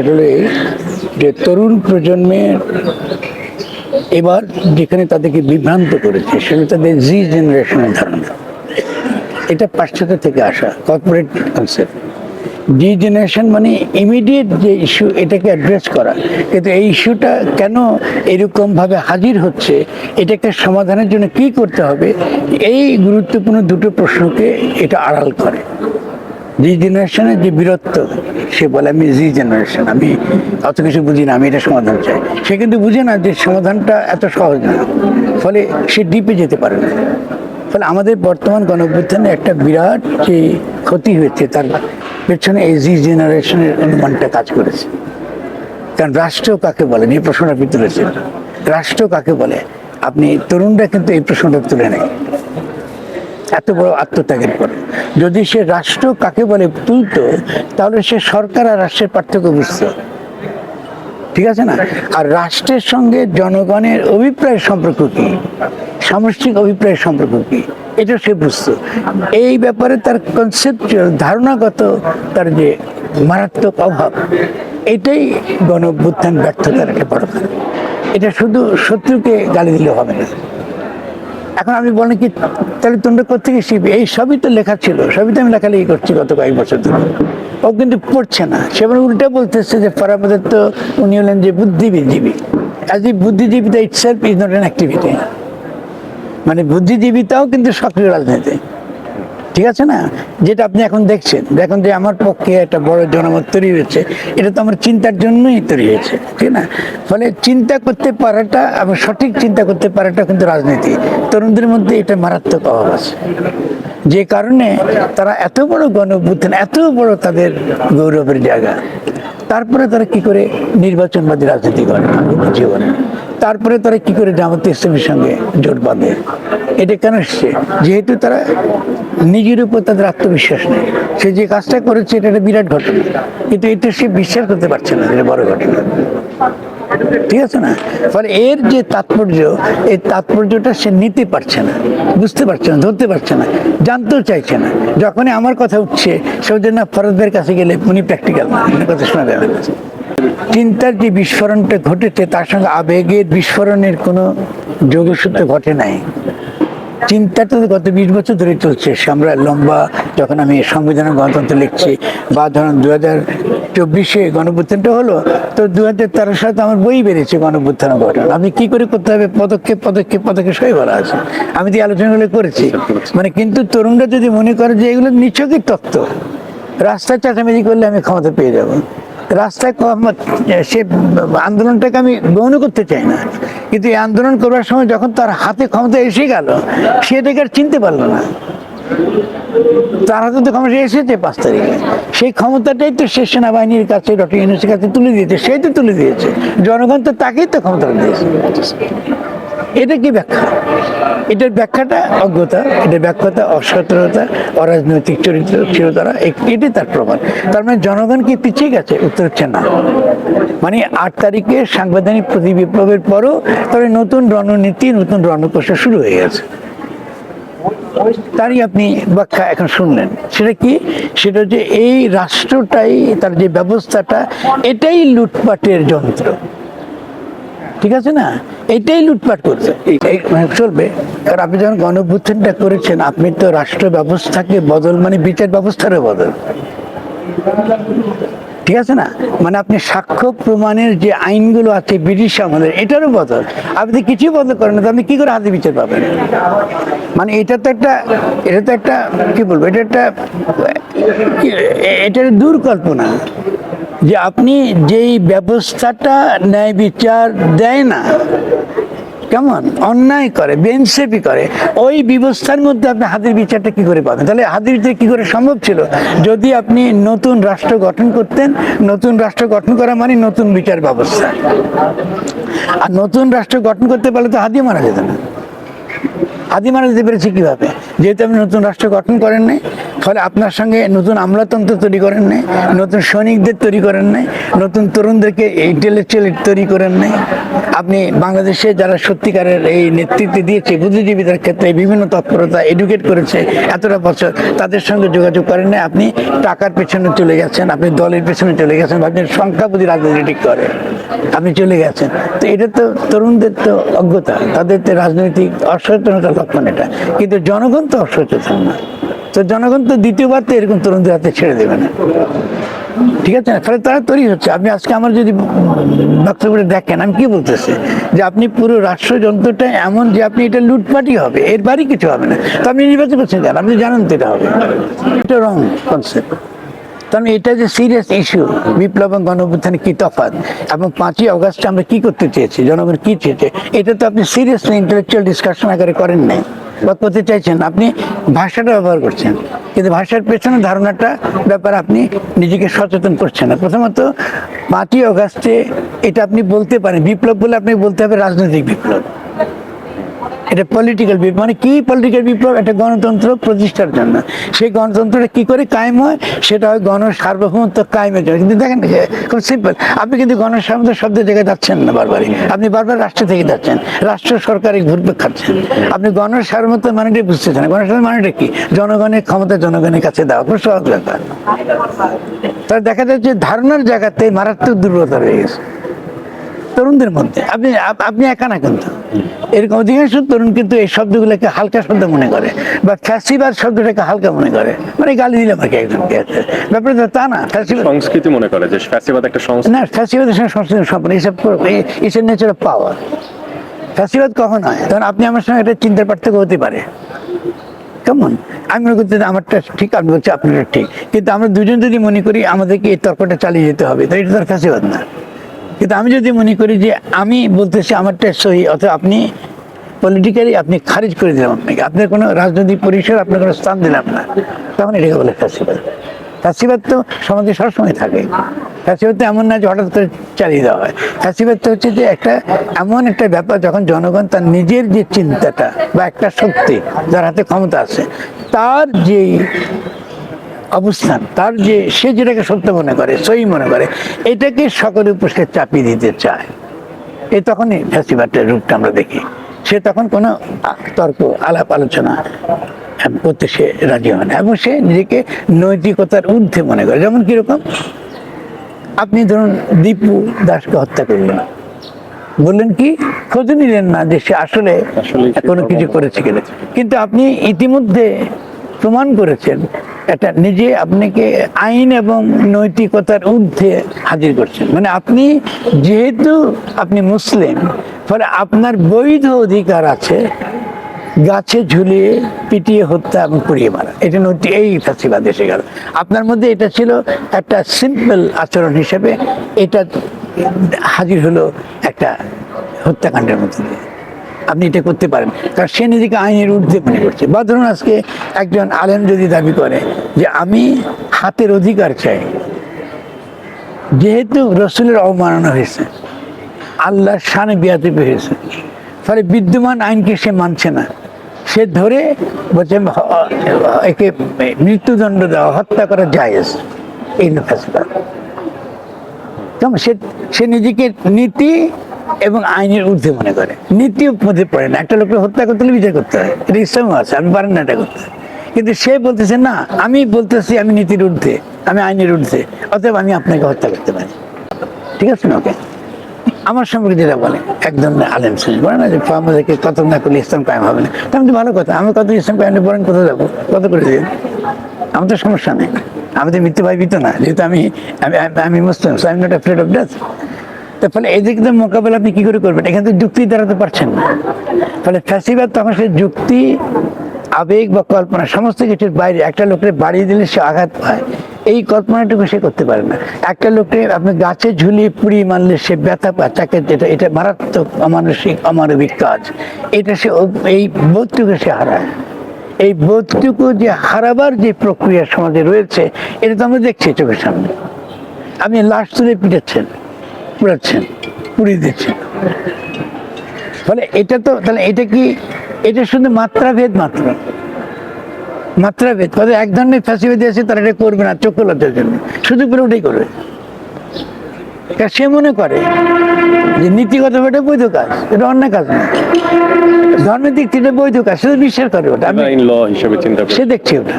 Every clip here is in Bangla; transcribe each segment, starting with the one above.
সেটা যে তরুণ প্রজন্মের এবার যেখানে তাদেরকে বিভ্রান্ত করেছে, সেটা তাদের জি জেনারেশনের ধারণা। এটা পাশ্চাত্য থেকে আসা কর্পোরেট কনসেপ্ট জি জেনারেশন মানে ইমিডিয়েট যে ইস্যু এটাকে অ্যাড্রেস করা। কিন্তু এই ইস্যুটা কেন এরকমভাবে হাজির হচ্ছে, এটাকে সমাধানের জন্য কি করতে হবে, এই গুরুত্বপূর্ণ দুটো প্রশ্নকে এটা আড়াল করে। জি জেনারেশনের যে বীরত্ব, সে বলে, আমি জি জেনারেশন আমি অত কিছু বুঝি না, আমি এটা সমাধান চাই। সে কিন্তু বুঝে না যে সমাধানটা এত সহজ না। ফলে সে ডিপে যেতে পারে না। ফলে আমাদের বর্তমান গণঅভ্যুত্থানে একটা বিরাট যে ক্ষতি হয়েছে, তার পেছনে এই জি জেনারেশনের অনুমানটা কাজ করেছে। কারণ রাষ্ট্র কাকে বলে? এই প্রশ্নটা আপনি তুলেছেন। রাষ্ট্র কাকে বলে? আপনি তরুণরা কিন্তু এই প্রশ্নটা তুলে নেয়। এত বড় আত্মত্যাগের পর। যদি সে রাষ্ট্র কাকে বলে তুলতো, তাহলে সে সরকার আর রাষ্ট্রের পার্থক্য বুঝতো ঠিক আছে না? আর রাষ্ট্রের সঙ্গে জনগণের অভিপ্রায়ের সম্পর্ক কি? সামষ্টিক অভিপ্রায়ের সম্পর্ক কি? এটা সে বুঝতো এই ব্যাপারে তার কনসেপ্টুয়াল ধারণাগত তার যে মারাত্মক অভাব, এটাই গণ ব্যর্থতার একটা বড় এটা শুধু শত্রুকে গালি দিলে হবে না। এখন আমি বলেন কি, তাহলে তোমরা কোথেকে শিখবে? এই সবই তো লেখা ছিল, সবই তো আমি লেখালেখি করছি গত কয়েক বছর ধরে। ও কিন্তু পড়ছে না। সে মানে উল্টা বলতেছে যে পরাপদের তো উনি হলেন যে বুদ্ধিজীবী অ্যাজ বুদ্ধিজীবী it itself is not an activity মানে বুদ্ধিজীবিতাও কিন্তু সক্রিয় রাজনীতি। ঠিক আছে না? যেটা আপনি এখন দেখছেন। দেখুন যে আমার পক্ষে একটা বড় জনমত তৈরি হয়েছে। এটা তো আমার চিন্তার জন্যই তৈরি হয়েছে, ঠিক না? ফলে চিন্তা করতে পারাটা এবং সঠিক চিন্তা করতে পারাটা কিন্তু রাজনীতি। তরুণদের মধ্যে এটা মারাত্মক অভাব আছে। যে কারণে তারা এত বড় গণ এত বড় তাদের গৌরবের জায়গা। তারপরে তারা কি করে? নির্বাচনবাদী রাজনীতি করে জীবনে তারপরে তারা কি করে জামাত ইসলামের সঙ্গে জোট বাঁধে? এটা কেন এসছে? যেহেতু তারা নিজের উপর তাদের আত্মবিশ্বাস নেই। সে যে কাজটা করেছে, এটা একটা বিরাট ঘটনা। কিন্তু এটা সে বিশ্বাস করতে পারছে না এটা বড় ঘটনা। ঠিক আছে না? ফলে এর যে তাৎপর্য, এই তাৎপর্যটা সে নিতে পারছে না, বুঝতে পারছে না, ধরতে পারছে না, জানতেও চাইছে না। যখনই আমার কথা উঠছে, সে জন্য ফরজদের কাছে গেলে উনি প্র্যাকটিক্যাল না। কথা শোনা যাবে না। চিন্তার যে বিস্ফোরণটা ঘটেছে, তার সঙ্গে আবেগের বিস্ফোরণের কোনো যোগসূত্র ঘটে নাই। চিন্তাটা গত বিশ বছর ধরে চলছে। আমরা লম্বা যখন আমি সংবিধানের গণতন্ত্র লিখছি, বা ধরুন দু হাজার চব্বিশে গণভ্যুত্থানটা হলো, তো দু হাজার তেরো সালে তো আমার বই বেরিয়েছে গণভ্যুত্থান গঠন আপনি কি করে করতে হবে? পদক্ষেপ পদক্ষেপ পদক্ষেপ সবই বলা আছে। আমি তো আলোচনাগুলো করেছি মানে কিন্তু তরুণরা যদি মনে করে যে এগুলো নিছকই তত্ত্ব, রাস্তায় চাচামেচি করলে আমি ক্ষমতা পেয়ে যাব। রাস্তায় সে আন্দোলনটাকে আমি গৌণ করতে চাই না। কিন্তু এই আন্দোলন করবার সময় যখন তার হাতে ক্ষমতা এসে গেল, সে এটাকে আর চিনতে পারল না। তার হাতে তো ক্ষমতা এসেছে পাঁচ তারিখে। সেই ক্ষমতাটাই তো সে সেনাবাহিনীর কাছে, ডক্টর ইউনুসের কাছে তুলে দিয়েছে সেই তো তুলে দিয়েছে। জনগণ তো তাকেই তো ক্ষমতা দিয়েছে। এটা কি ব্যাখ্যা? এটার ব্যাখ্যাটা অজ্ঞতা, এটার ব্যাখ্যাটা অসতর্কতা অরাজনৈতিক চরিত্র চিরতারা এটাই তার প্রমাণ। তার মানে জনগণ কি পিছিয়ে গেছে? উত্তর হচ্ছে না। মানে আট তারিখে সাংবিধানিক প্রতি বিপ্লবের পরও তবে নতুন রণনীতি, নতুন রণকৌশল শুরু হয়ে গেছে। তারই আপনি ব্যাখ্যা এখন শুনলেন। সেটা কি? সেটা হচ্ছে এই রাষ্ট্রটাই, তার যে ব্যবস্থাটা, এটাই লুটপাটের যন্ত্র। ঠিক আছে না? এটাই লুটপাট করছে। এই মানে চলবে। কারণ আপনি যখন গণভ্যুত্থানটা করেছেন, আপনি তো রাষ্ট্র ব্যবস্থাকে বদল মানে বিচার ব্যবস্থারও বদল। ঠিক আছে না? মানে আপনি সাক্ষ্য প্রমাণের যে আইনগুলো আছে, ব্রিটিশ আমাদের এটারও বদল। আপনি কিছুই বদল করেন না আপনি কি করে হাতে বিচার পাবেন? মানে এটা তো একটা, এটা তো একটা, কি বলব, এটা একটা এটার দুর্কল্পনা। যে আপনি যেই ব্যবস্থাটা ন্যায় বিচার দেয় না, কেমন? অন্যায় করে, বেনসেপি করে, ওই ব্যবস্থার মধ্যে আপনি হাতের বিচারটা কি করে পাবেন? তাহলে হাতের বিচার কি করে সম্ভব ছিল? যদি আপনি নতুন রাষ্ট্র গঠন করতেন, নতুন রাষ্ট্র গঠন করা মানে নতুন বিচার ব্যবস্থা। আর নতুন রাষ্ট্র গঠন করতে পারলে তো হাতিয়ে মারা যেত না। আদি মানুষ দিতে পেরেছে কীভাবে? যেহেতু আপনি নতুন রাষ্ট্র গঠন করেন নাই, ফলে আপনার সঙ্গে নতুন আমলাতন্ত্র তৈরি করেন নাই, নতুন সৈনিকদের তৈরি করেন নাই, নতুন তরুণদেরকে ইন্টেলেকচুয়াল তৈরি করেন নাই। আপনি বাংলাদেশে যারা সত্যিকারের এই নেতৃত্ব দিয়েছে, বুদ্ধিজীবীদের ক্ষেত্রে বিভিন্ন তৎপরতা এডুকেট করেছে এতটা বছর, তাদের সঙ্গে যোগাযোগ করেন নাই, আপনি টাকার পেছনে চলে গেছেন, আপনি দলের পেছনে চলে গেছেন, ভাবছেন সংখ্যাপতি রাজনীতি ঠিক করে। আপনি চলে গেছেন। তো এটা তো তরুণদের তো অজ্ঞতা, তাদের তো রাজনৈতিক অসচেতনতার লক্ষণ এটা। কিন্তু জনগণ তো অসচেতন না। তো জনগণ তো দ্বিতীয়বার তো এরকম তরুণদের হাতে ছেড়ে দেবে না। ঠিক আছে? ফলে তারা তৈরি হচ্ছে। আপনি আজকে আমার যদি বক্তব্যটা দেখেন, আমি কি বলতেছি? যে আপনি পুরো রাষ্ট্রযন্ত্রটা এমন যে আপনি এটা লুটপাটি হবে, এর বাড়ি কিছু হবে না। তো আপনি নির্বাচন করছেন আপনি জানেন তো এটা হবে। এটা রং কনসেপ্ট কারণ এটা যে সিরিয়াস ইস্যু বিপ্লব এবং গণঅভ্যুত্থানে কি তফাৎ? এবং পাঁচই অগস্টে আমরা কি করতে চেয়েছি? জনগণ কি চেয়েছে? এটা তো আপনি সিরিয়াসলি ইন্টেলেকচুয়াল ডিসকাশন আকারে করেন নাই। বা করতে চাইছেন। আপনি ভাষাটা ব্যবহার করছেন। কিন্তু ভাষার পেছনে ধারণাটা, ব্যাপার আপনি নিজেকে সচেতন করছেন না। প্রথমত, পাঁচই অগাস্টে এটা আপনি বলতে পারেন। বিপ্লব বলে আপনি বলতে হবে রাজনৈতিক বিপ্লব। এটা পলিটিক্যাল বিপ্লব। মানে কি পলিটিক্যাল বিপ্লব? একটা গণতন্ত্র প্রতিষ্ঠার জন্য। সেই গণতন্ত্রটা কি করে কায়েম হয়? সেটা হয় গণ সার্বভৌমত্ব কায়েমের জন্য। কিন্তু দেখেন খুব সিম্পল আপনি কিন্তু গণ সার্বভৌমত্ব শব্দ জায়গায় যাচ্ছেন না বারবারই। আপনি বারবার রাষ্ট্র থেকে যাচ্ছেন। রাষ্ট্র সরকারি ঘুরবে খাচ্ছেন। আপনি গণ সার্বভৌমত্ব মানেটাই বুঝতেছেন না। গণ সার্বভৌমত্ব মানেটা কি? জনগণের ক্ষমতা জনগণের কাছে দেওয়া। খুব সহজ ব্যাপার। তার দেখা যাচ্ছে ধারণার জায়গাতে মারাত্মক দুর্বলতা রয়ে গেছে। তরুণদের মধ্যে। আপনি আপ- আপনি একা না কিন্তু। এরকম অধিকাংশ তরুণ কিন্তু এই শব্দগুলোকে হালকা শব্দ মনে করে বা ফ্যাসিবাদ শব্দটাকে হালকা মনে করে। মানে গালি দিলাম আর কি একজনকে। ব্যাপারে তো না ফ্যাসিবাদ সংস্কৃতি মনে করে যে ফ্যাসিবাদ একটা সংস্কৃতি। না ফ্যাসিবাদের সঙ্গে সংস্কৃতি সম্পর্ক এইসব ইস এর নেচার পাওয়ার ফ্যাসিবাদ কখন হয়? তখন আপনি আমার সঙ্গে একটা চিন্তার পার্থক্য হতে পারে। কেমন? আমি মনে করছি যে আমারটা ঠিক আপনি বলছি আপনারটা ঠিক। কিন্তু আমরা দুজন যদি মনে করি আমাদেরকে এই তর্কটা চালিয়ে যেতে হবে তো এটা তো ফ্যাসিবাদ না। কিন্তু আমি যদি মনে করি যে আমি বলতেছি আমারটা সহি, অথবা আপনি পলিটিক্যালি আপনি খারিজ করে দিলাম আপনাকে, আপনার কোনো রাজনৈতিক পরিসর, আপনার কোনো স্থান দিলাম না, তখন এটাকে বলে ফ্যাসিবাদ। ফ্যাসিবাদ তো সমাজে সবসময় থাকে। ফ্যাসিবাদ তো এমন না যে হঠাৎ করে চালিয়ে দেওয়া হয়। ফ্যাসিবাদ তো হচ্ছে যে একটা এমন একটা ব্যাপার, যখন জনগণ তার নিজের যে চিন্তাটা বা একটা শক্তি, যার হাতে ক্ষমতা আছে, তার যে অবস্থান তার যে সে যেটাকে সত্য মনে করে সই মনে করে এটাকে সকলের উপর চাপিয়ে দিতে চায়। এই তখনই ফ্যাসিবাদের রূপটা আমরা দেখি। সে তখন কোনো তর্ক আলাপ আলোচনা করতে সে রাজি হয় না। এবং সে নিজেকে নৈতিকতার ঊর্ধ্বে মনে করে। যেমন কীরকম? আপনি ধরুন দীপু দাসকে হত্যা করলেন। বললেন কি খোঁজ নিলেন না যে সে আসলে আসলে কোনো কিছু করেছে কিনা। কিন্তু আপনি ইতিমধ্যে প্রমাণ করেছেন এটা নিজে আপনাকে আইন এবং নৈতিকতার ঊর্ধ্বে হাজির করছেন। মানে আপনি যেহেতু আপনি মুসলিম, ফলে আপনার বৈধ অধিকার আছে, গাছে ঝুলিয়ে পিটিয়ে হত্যা এবং পুড়িয়ে মারা। এটা নৈতি, এই ফাঁসিবাদ এসে গেল। আপনার মধ্যে এটা ছিল একটা সিম্পল আচরণ হিসেবে, এটা হাজির হলো একটা হত্যাকাণ্ডের মধ্যে দিয়ে। আপনি এটা করতে পারেন। কারণ সে নিজেকে আইনের ঊর্ধ্বে মনে করছে। বা ধরুন আজকে একজন আলেম যদি দাবি করে যে আমি হাতের অধিকার চাই, যেহেতু রসুলের অবমাননা হয়েছে, আল্লাহর শানে বিয়াতে হয়েছে ফলে বিদ্যমান আইনকে সে মানছে না। সে ধরে বলছে একে মৃত্যুদণ্ড দেওয়া, হত্যা করা যায় এই ফেসলা সে নিজেকে নীতি এবং আইনের ঊর্ধ্বে মনে করে। নীতিও মধ্যে পড়ে না। একটা লোককে হত্যা করতে হলে বিচার করতে হয়। এটা ইসলামও আছে আপনি পারেন না এটা করতে। কিন্তু সে বলতেছে, না, আমি বলতেছি আমি নীতির ঊর্ধ্বে, আমি আইনের ঊর্ধ্বে, অতএব আমি আপনাকে হত্যা করতে পারি। ঠিক আছে না, ওকে? আমার সম্পর্কে যেটা বলে একজন আলেম শেষ বলে না যে আমাদেরকে কত না করলে ইসলাম কায়েম হবে না। তাহলে তো ভালো কথা, আমি কত ইসলাম কায়েম বলেন, কোথায় যাব? কত করে দিন? আমার তো সমস্যা নেই। আমি তো মৃত্যু ভয়ভীত না, যেহেতু আমি আমি, আমি- আমি মুসলিম so I not afraid of death তার ফলে এই দিকে মোকাবেলা আপনি কি করে করবেন? এখানে তো যুক্তি দাঁড়াতে পারছেন না। ফলে ফ্যাসিবাদ তখন সে যুক্তি, আবেগ বা কল্পনা, সমস্ত কিছুর বাইরে একটা লোকের বাড়িয়ে দিলে সে আঘাত পায়। এই কল্পনাটুকু সে করতে পারে না। একটা লোককে আপনি গাছে ঝুলিয়ে পুড়িয়ে মারলে সে ব্যথা পায়, তাকে যেটা, এটা মারাত্মক অমানসিক, অমানবিক কাজ। এটা সে এই বোধটুকু সে হারায়। এই বোধটুকু যে হারাবার যে প্রক্রিয়া সমাজে রয়েছে, এটা তো আমরা দেখছি চোখের সামনে। আপনি লাশ তুলে পিটাচ্ছেন। পুড়াচ্ছেন পুড়িয়ে দিচ্ছেন। ফলে এটা তো তাহলে এটা কি এটা শুধু মাত্রাভেদ মাত্র? মাত্রাভেদ কথা এক ধরনের ফ্যাসিলিটি আছে তারা এটা করবে না চক্ষু লজ্জার জন্য। শুধু করে ওটাই করবে। সে মনে করে যে নীতিগত এটা বৈধ কাজ এটা অন্য কাজ না। ধর্মের দিক থেকে বৈধ কাজ শুধু বিশ্বাস করে ওটা। আমি সে দেখছি ওটা।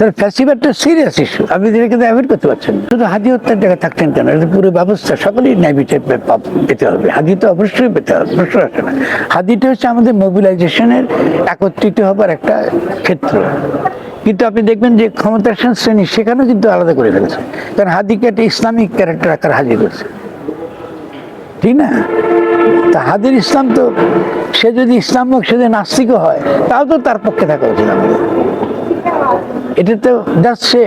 তার ফ্যাসিবারটা সিরিয়াস ইস্যু আপনি এটাকে অ্যাভয়েড করতে পারছেন না। শুধু হাজি হত্যার জায়গায় থাকতেন কেন? এটা পুরো ব্যবস্থা, সকলেই ন্যায় বিচার পেতে হবে। হাজি তো অবশ্যই পেতে হবে, প্রশ্ন আসে না। হাজিটা হচ্ছে আমাদের মোবিলাইজেশনের একত্রিত হবার একটা ক্ষেত্র। কিন্তু আপনি দেখবেন যে ক্ষমতাসীন শ্রেণি, সেখানেও কিন্তু আলাদা করে ফেলেছে। কারণ হাদিকে একটা ইসলামিক ক্যারেক্টার আকার হাজির করছে। ঠিক না? তা হাদির ইসলাম তো, সে যদি ইসলাম হোক, সে যদি নাস্তিকও হয়, তাও তো তার পক্ষে থাকা উচিত আমাদের। এটা তো জাস্ট সে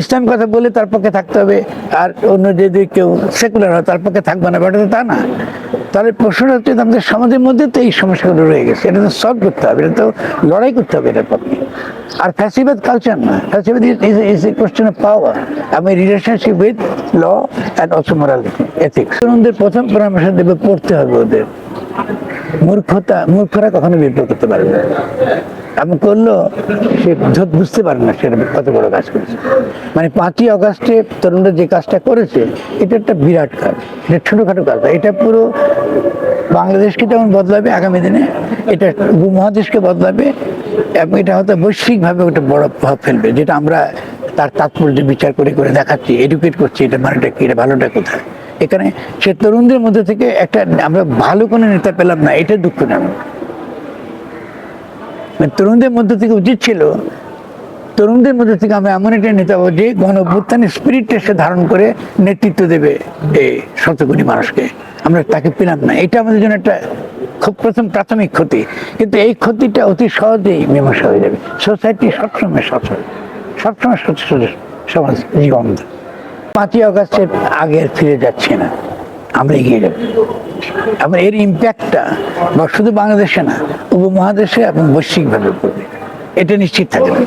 ইসলাম কথা বলে তার পক্ষে থাকতে হবে, আর অন্য যদি কেউ সেকুলার হয় তার পক্ষে থাকবে না, ব্যাপারটা তা না। তাহলে প্রশ্নটা হচ্ছে আমাদের সমাজের মধ্যে তো এই সমস্যাগুলো রয়ে গেছে, এটা তো সলভ করতে হবে, এটা তো লড়াই করতে হবে এটার পক্ষে। আর ফ্যাসিবাদ কালচার না, ফ্যাসিবাদ is is a question of power আমি relationship with law and also morality ethics তরুণদের প্রথম পরামর্শ দেবে, পড়তে হবে ওদের। মূর্খতা, মূর্খরা কখনো বিপ্লব করতে পারবে না। এমন করল সে বুঝতে পারে না সেটা কত বড় কাজ করেছে। মানে পাঁচই অগাস্টে তরুণরা যে কাজটা করেছে, এটা একটা বিরাট কাজ। এটা ছোটখাটো কাজ এটা পুরো বাংলাদেশকে যেমন বদলাবে আগামী দিনে, এটা উপমহাদেশকে বদলাবে, এবং এটা হয়তো বৈশ্বিকভাবে ওটা বড় প্রভাব ফেলবে, যেটা আমরা তার তাৎপর্য বিচার করে করে দেখাচ্ছি এডুকেট করছি, এটা মানেটা কি, এটা ভালোটা কোথায়? এখানে সে তরুণদের মধ্যে থেকে একটা আমরা ভালো কোনো নেতা পেলাম না, এটা দুঃখ মানে তরুণদের মধ্যে থেকে উচিত ছিল, তরুণদের মধ্যে থেকে আমরা এমন একটা নেতা হব যে গণ অভ্যুত্থানের স্পিরিটটা সে ধারণ করে নেতৃত্ব দেবে এই শতকোটি মানুষকে। আমরা তাকে পেলাম না। এটা আমাদের জন্য একটা খুব প্রথম প্রাথমিক ক্ষতি। কিন্তু এই ক্ষতিটা অতি সহজেই মীমাংসা হয়ে যাবে। সোসাইটি সবসময় সচল। সবসময় সচল সমাজ জীবন। পাঁচই অগাস্টের আগে ফিরে যাচ্ছে না। আমরা এগিয়ে যাব। এবং এর ইম্প্যাক্টটা বা শুধু বাংলাদেশে না, উপমহাদেশে এবং বৈশ্বিকভাবে পড়বে এটা নিশ্চিত থাকে না